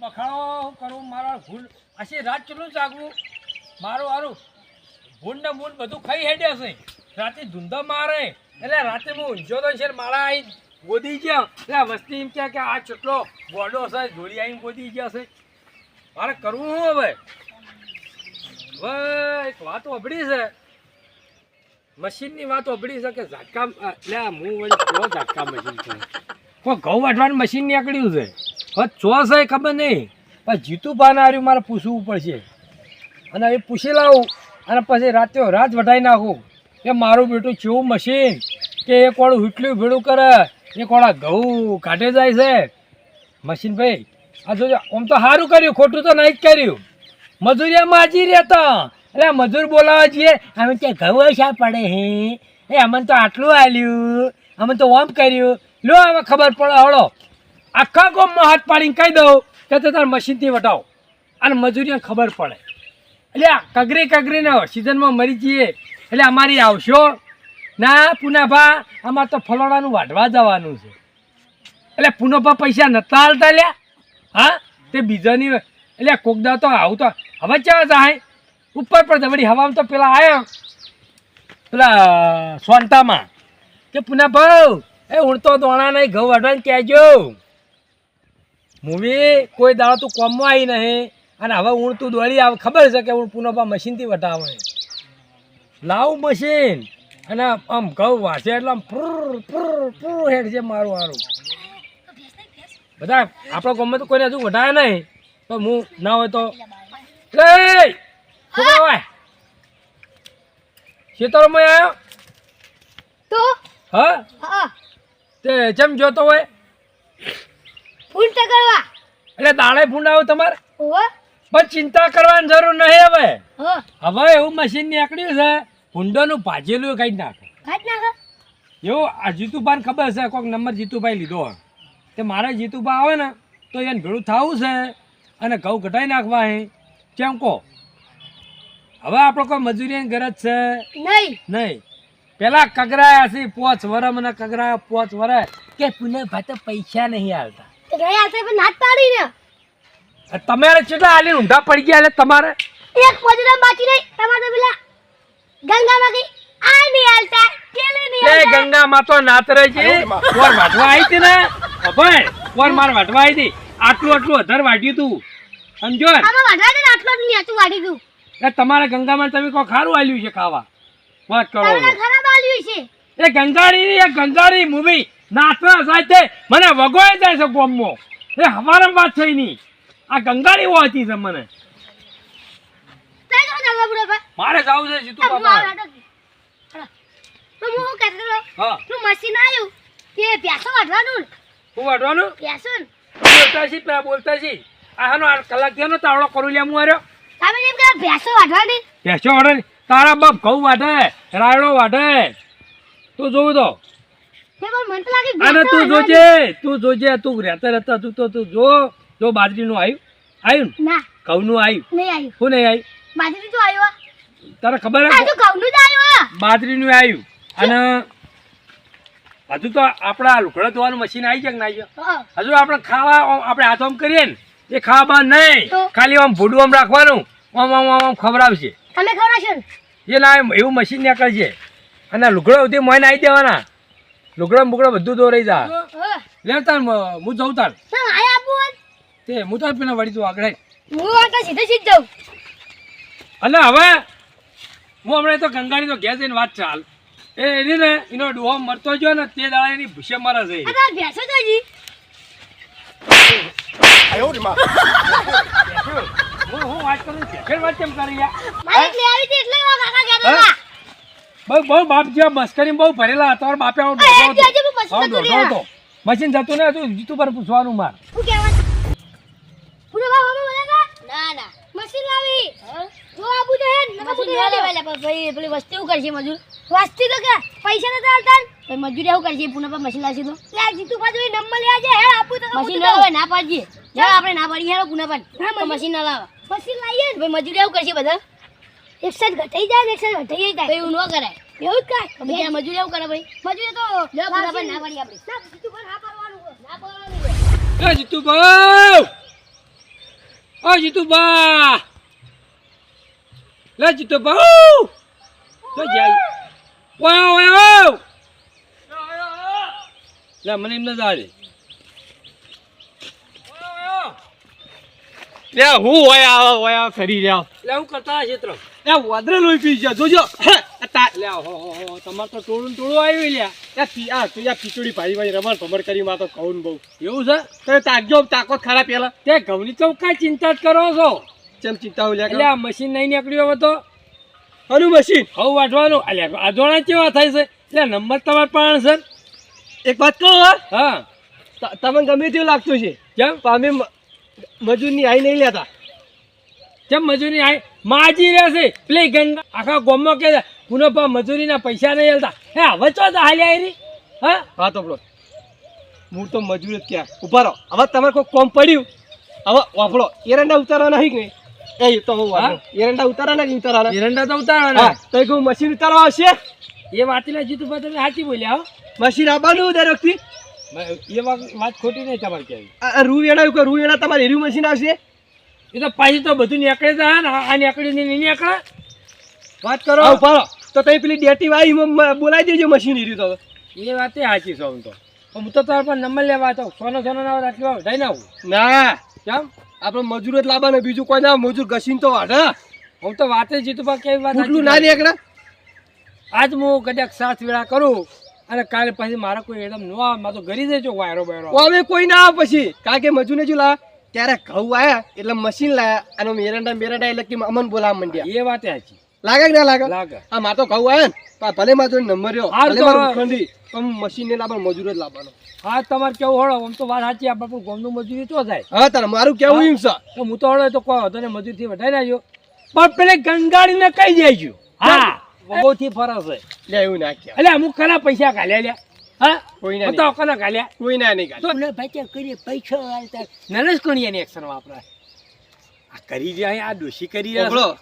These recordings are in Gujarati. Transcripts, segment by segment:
બખાડો કરું, મારા ભૂલ આશી રાત ચલું જાગવું? મારું હારું. ભૂંડ ને મૂળ બધું ખાઈ હેડ્યા છે. રાતે ધૂંધો મારે. એટલે રાતે હું ઊંઝો તો છે મારા આવી ગોદી ગયા. એટલે વસ્તી એમ કે આ ચટલો ગોડો છે જોડી આવીને ગોદી ગયા છે. મારે કરવું શું હવે? હવે એક વાત અભડી છે. મશીનની વાત અભડી છે કે ઝાટકા, એટલે હું વળી કેવો ઝાટકા મશીન છે? કોઈ ઘઉં વાટવાનું મશીન નીકળ્યું છે? હવે ચો છે ખબર નહીં. પણ જીતું પાના આવ્યું મારે પૂછવું પડશે. અને એ પૂછી લાવું. અને પછી રાતે રાત વટાઈ નાખું. કે મારું બેટું ચેવું મશીન, કે એક વાળું હુટલું ભેડું કરે એક વાળા ઘઉં કાઢે જાય છે? મશીન ભાઈ, આ જોજો, આમ તો સારું કર્યું, ખોટું તો નહીં જ કર્યું. મજૂરિયામાં હાજી રહેતા. એટલે મજૂર બોલાવા જઈએ, અમે ત્યાં ઘઉં શા પડે હે? એ અમને તો આટલું આલ્યું. અમે તો ઓમ કર્યું. લો હવે ખબર પડે, હળો. આખા ગામમાં હાથ પાડીને કહી દઉં કે તો તાર મશીનથી વટાવો. અને મજૂરીને ખબર પડે. એટલે કગરી કગરીને સિઝનમાં મરી જઈએ. એટલે અમારી આવશો? ના, પુનાભા અમારે તો ફલોડાનું વાઢવા જવાનું છે. એટલે પુનોભા પૈસા નતા હાલતા લ્યા? હા? તે બીજાની એટલે કોકદા તો આવું તો હવે ચા જાય? ઉપર પર વળી હવામાં તો પેલા આવ્યા પેલા, સોનતામાં. કે પુનાભાઉ એ ઉણતો દોણા નહીં, ઘઉં વાઢવાને કહેજો. મૂવી, કોઈ દાડો તું કોમમાં આવી નહીં. અને હવે ઊણતું તું દોડી આવે ખબર છે કે હું પુનઃ મશીનથી વટાવે. લાવું મશીન. અને આમ ઘઉં વાસે એટલે આમ પૂર પૂર ફ્રુર હેડ છે મારું મારું બધા આપણા ગામમાં તો કોઈને હજુ વધારે નહીં. તો હું ના હોય તો ખેતરોમાં આવ્યો તો? હા? તે જેમ જોતો હોય. એટલે દાડે ફૂંડાવો તમારે? ઓવે પણ ચિંતા કરવાની જરૂર નહીં હવે. હવે એવું મશીન નીકળ્યું છે ભૂંડોનું ભાજેલું કઈ નાખે. કાઢ નાખે. એવું આ જીતુભાઈને ખબર છે કોઈક નંબર જીતુભાઈ લીધો તે મારે જીતુભા આવે ને તો એને ભેળું થવું છે અને ઘઉં ઘટાઈ નાખવા અહીં કેમ કહો? હવે આપણે કોઈ મજૂરીની ગરજ છે? નહીં. નહીં. પેલા કગરાયા છે પોચ વર મને કગરાયા પોચ વર કે પુને ભાઈ પૈસા નહીં આવતા રહ્યા પણ નાટ પાડી ને તમારે કેટલા આલી ઊંધા પડી ગયા એટલે તમારે? એક પોજરા બાકી રહી તમારે તો પેલા ગંગામાં ગઈ. આ નહીં હાલતા કેલે નહીં એ હાલતા. ગંગામાં તો નાતરે છે. કોર વાટવા આવી હતી ને? ભાઈ કોર માર વાટવા આવી હતી? આટલું આટલું અધર વાટ્યું તું. સમજો આમાં વાઢવા દે આટલું આટલો નહીં હતું વાઢી દઉં. એ તમારે ગંગામાં તમે કોઈ ખારું આલ્યું છે ખાવા? વાત કરો ખરાબ આલ્યું છે. એ ગંગાળી ની એ ગંગાળી મૂવી નાચવા સાથે મને વગોય જાય છે ગોમમાં. એ હવારમ વાત થઈ ની આ ગંગાળી હોતી છે મને તો મારે જવું છે જીતુ બાપા. તો તો હું શું કહેતો હા. નું મશીન આવ્યું કે પ્યાસો વાઢવાનું? હું વાઢવાનું? પ્યાસો બોલતા છી પેલા બોલતા છી. આ હાનો આ કલાક થયો ને તાવડો કરું લે હું આર્યો તમે એમ કે પ્યાસો વાઢવાની. બેસો વાઢે. તારા બાપ ઘઉં વાટે રાયડો વાટે તું જોવું તો. તે અને તું જોજે તું જોજે તું રહેતા રહેતા તું તો તું જો. જો બાજરીનું આવ્યું આવ્યું ને? ના. ઘઉંનું આવ્યું નહીં આવ્યું શું નહીં આવ્યું બાજરી તો આવ્યું તારે ખબર હે? તો ઘઉંનું જ આવ્યો બાજરીનું આવ્યું અને હજુ તો આપણા લુકડા ધોવાનું મશીન આવી જાય કે ના આવી હજુ આપણે ખાવા આપણે હાથ આમ કરીએ ને એ ખાવા નહીં. ખાલી આમ ભૂડું આમ રાખવાનું આમ આમ આમ ખવડાવશે. તમે ખવડાવશો એ ના એવું મશીન નીકળશે. અને લુગડો સુધી મોઈને આવી દેવાના લુગડા બુગડા બધું દોરાઈ જા. લે તાર હું જઉં તાર. તે હું તો પેલા વળી તું આગળ. હું આ તો સીધે સીધ જાઉં. અને હવે હું હમણાં તો ગંગાની તો ઘેર જઈને વાત ચાલ. એ એની ને એનો ડોહો મરતો ગયો ને તે દાડા એની ભૂસે મારા છે. તો હું હું વાત કરું ભેખેડ વાત કેમ કરી યાર મારી એટલે આવી હતી એટલે કાકા કહેતા બહુ બહુ બાપ જેવા મસ્કરી બહુ ભરેલા હતા. બાપે આવો હતો. મશીન જતું ને હતું જીતું પર પૂછવાનું માર પૂરો ભાવ અમે બોલ્યા હતા ના ના મશીન લાવી જો આબુ તો હે નકા પૂછે ભાઈ પેલી વસ્તુ કરશે મજૂર? વાસ્તી તો કે પૈસા નતા આલતા તો મજૂરી આવું કરશે પુનઃ પર મશીન લાવશે તો. લે જીતુ પાછું નંબર લેવા જાય હે આપું તો મશીન ના ના પાડીએ. ચાલ આપણે ના પાડીએ હેરો પુનઃ પર મશીન ના લાવે. મશીન લાવીએ ભાઈ મજૂરી આવું કરશે બધા? એક સાઈડ ઘટાઈ જાય ને એક ઘટાઈ જાય. એવું ન કરાય. એવું જ બીજા મજૂરી એવું કરે ભાઈ. મજૂરી તો લે ના પાડીએ આપણે. ના જીતુ પર હા પાડવાનું ના પાડવાનું એ જીતુભાઈ! ઓ જીતુબા લે જીતુભાઈ તો જાય ઓય ઓય ઓય લે મને એમ ના જાડે લે હું આવા હોય આવા ફરી રહ્યા લે હું કરતા ક્ષેત્ર એ વાદરે લોહી પી ગયા જોજો આ તા- લે હો હો હો તમાર તો ટોળું ટોળું આવ્યું લ્યા આ પી- આ તું યા ખીચડી ભાઈ ભાઈ રમણ ભમણ કરી માં તો કહું ને બહુ એવું છે તમે તાકજો તાકો ખરા પેલા તે ઘઉંની તો કાંઈ ચિંતા જ કરો છો ચમ ચિંતા હોય એટલે આ મશીન નહીં નીકળ્યું હવે તો? અનુ મશીન હવું વાટવાનું અલ્યા અધોણા કેવા થાય છે? એટલે નંબર તમારે પણ સર એક વાત કહો હા. તમને ગમે તેવું લાગતું છે. કેમ? અમે મજૂરની આઈ નહીં લેતા. કેમ મજૂરી આઈ? માજી રહેશે પેલી ગંગા આખા ગોમમાં કે પુનઃ મજૂરીના પૈસા નહીં હલતા હે હવે ચો હાલ્યા એરી હા? હા તો બોલો. હું તો મજૂર જ ક્યાં? ઊભા રહો. હવે તમારે કોઈ કોમ પડ્યું? હવે વાપરો. એરંડા ઉતારવાના નહીં કે નહીં? એ તો હું એરંડા ઉતારવાના કે નહીં એરંડા તો ઉતારવાના. તો કહું મશીન ઉતારવા આવશે? એ વાતીના જીતું તમે સાચી બોલ્યા હો. મશીન આવવાનું દર વખતે એ વાત વાત ખોટી નહીં તમારે કહેવી આ આ રૂ કે રૂ વેણા તમારે મશીન આવશે? એ તો પાછી તો બધું નીકળે તો આ નીકળી ને નહીં નીકળે? વાત કરો. હા તો તમે પેલી ડેટી મ- બોલાવી દેજો મશીન એર્યું તો એ વાત સાચી છે હું તો. હું તો તારા પર નંબર લેવા તો સોનો સોનો ના આટલી વાર આવું ના. કેમ? આપણે મજૂર જ લાવવાનું બીજું કોઈ ના મજૂર ઘસીને તો વાઢે. હું તો વાતે જીતું પણ કેવી વાત એટલું ના. નીકળે. આજ હું કદાચ સાત વેળા કરું અને કાલે પછી મારા કોઈ એકદમ ન આવે મારે તો ઘરી દેજો વાયરો બાયરો. હવે કોઈ ના આવે પછી. કારણ કે મજૂરને જો લા ત્યારે ઘઉં આયા એટલે મશીન લાયા અને મેરંડા મેરંડા એટલે કે અમન બોલાવા માંડ્યા. એ વાત સાચી. લાગે કે ના લાગે? લાગે. આ માર તો ઘઉં આયા ભલે માં જોડે નંબર રહ્યો ભલે માં ઉખંડી પણ મશીન ને લાવવાનો મજૂર જ લાવવાનો. હા તમારે કેવું હોળો? આમ તો વાત સાચી આપણે પણ ગોમનું મજૂરી તો થાય. હા તારે મારું કેવું એમ છે? તો હું તો હોળો તો કહો તને મજૂરથી વધારી નાખ્યો પણ પેલે ગંગાડીને કહી જાય હા બહુથી ફરક છે લે એવું નાખ્યા એટલે અમુક ખરા પૈસા કાઢ્યા લ્યા. હા? કોઈ ના કોના ઘાલ્યા. કોઈ ના નહીં કાઢે. તો ભાઈ કરીએ પૈસા નરેશ કોણી એની એક્શન વાપરાય. આ કરી રહ્યા આ દોષી કરી રહ્યા.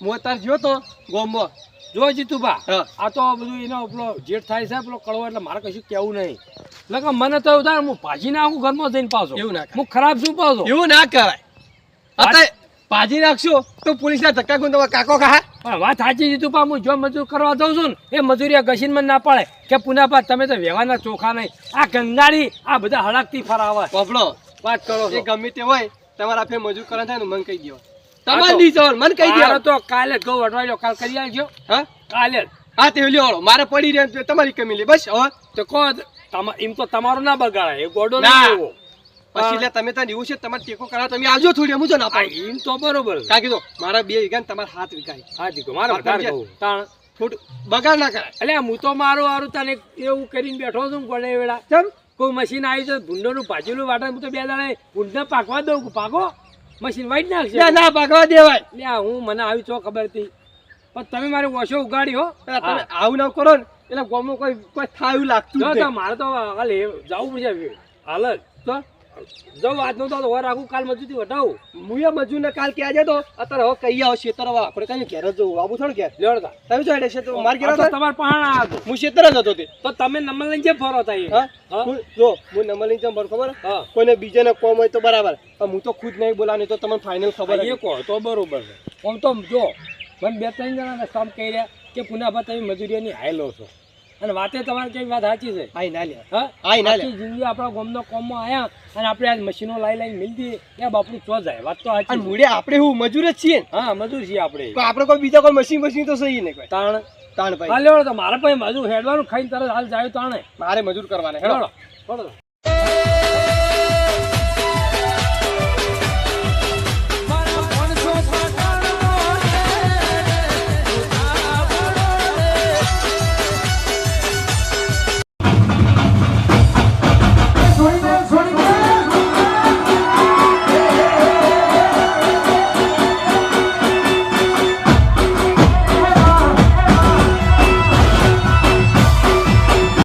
હું અત્યારે ગયો તો ગોમો. જો જીતુભા હા. આ તો બધું એનો પેલો જેઠ થાય છે પેલો કડવો એટલે મારે કશું કેવું નહીં. લગા મને તો ઉધાર હું હું ભાજી નાખું ઘરમાં જઈને પાછો. એવું ના હું ખરાબ શું પાછો. એવું ના કરાય. અત્યારે ભાજી નાખશો તો પોલીસના ધક્કા કોણ તમારા કાકો કહા પણ વાત સાચી જીતું પા હું જો મજૂર કરવા દઉં છું ને એ મજૂરી ઘસીન મને ના પડે. કે પુનાભા તમે તો વ્યવહારના ચોખા નહીં. આ ગંગાડી આ બધા હળકતી ફરાવે. બાપડો વાત કરો એ ગમે તે હોય તમારા ફે મજૂર કરવા થાય ને મને કહી હા તમારે જવાનું મને કહી મારે તો કાલે ઘઉં વઢવાઈ કાલ કરી આવજો હા? કાલે હા તે લ્યો. મારે પડી રહે તમારી કમી લે બસ હવે તો કહો તમા એમ તો તમારો ના બગાડાય. એ ગોડો ના. એવો. પછી એટલે તમે ત્યાં એવું છે તમારે ટેકો કરાવો તમે આવજો થોડી મુજો ના આ એમ તો બરોબર. કા કાકી મારા બે વીઘા તમારા હાથ વીઘા હા દીકરો મારા વધારે? તાણ થોડું બગાડ ના કરાય. એટલે હું તો મારું હારું તને એવું કરીને બેઠો છું ગોળે વેળા. ચમ. કોઈ મશીન આવી છે ભૂંડોનું ભાજેલું વાટે હું તો બે દાડે ભૂંડને પાકવા દઉં પાકો. મશીન વાઈટ નાખશે ના ના ભાગવા દેવાય. લે હું મને આવી છો ખબર હતી. પણ તમે મારે ઓછો ઉગાડી હો. તમે આવું ના કરો ને એટલે ગોમો કોઈ કોઈ થાય લાગતું તો મારે તો હાલ જવું પડશે. હાલ જ. તો? જવું આજનું તો વાર રાખું કાલ મજૂરી વટાવું હું એ મજૂરને કાલ ક્યાં જતો? અત્યારે હવે કઈ આવો ખેતર હવે આપણે કઈ ઘેર જ જવું. આવું થોડું ઘેર? લેવડતા. તમે જો એટલે શેતર માર ઘેર હતા? તમારે પહાણ આ હું શેતર જ હતો તે. તો તમે નંબર લઈને જેમ ફરો થાય હા? હા? હું- જો હું નંબર લઈને જેમ ફરો ખબર? કોઈને બીજાને કોમ હોય તો બરાબર. હું તો ખુદ નહીં બોલાની તો તમને ફાઇનલ ખબર એ કહો તો બરોબર છે. આમ તો જો મને બે ત્રણ જણાને કામ કહી રહ્યા કે પુનાભા તમે મજૂરીઓની હાય લો છો. અને વાતે તમારે કેવી વાત સાચી છે? આઈ ના લે હા? આઈ ના લે જિંદગી આપણા ગામનો કોમમાં આયા અને આપણે આજ મશીનો લાઈ લાઈને મિલતી એ બાપડી ચો જાય. વાત તો સાચી. મૂળે આપણે હું મજૂર જ છીએ હા મજૂર છીએ આપણે. આપણે કોઈ બીજા કોઈ મશીન મશીન તો સહી નહીં કોઈ. તાણ? તાણ ભાઈ. હાલ તો મારે પાસે મજૂર હેડવાનું ખાઈને તરત હાલ જાય તાણે મારે મજૂર કરવાને હેડો. હેડો હેડો.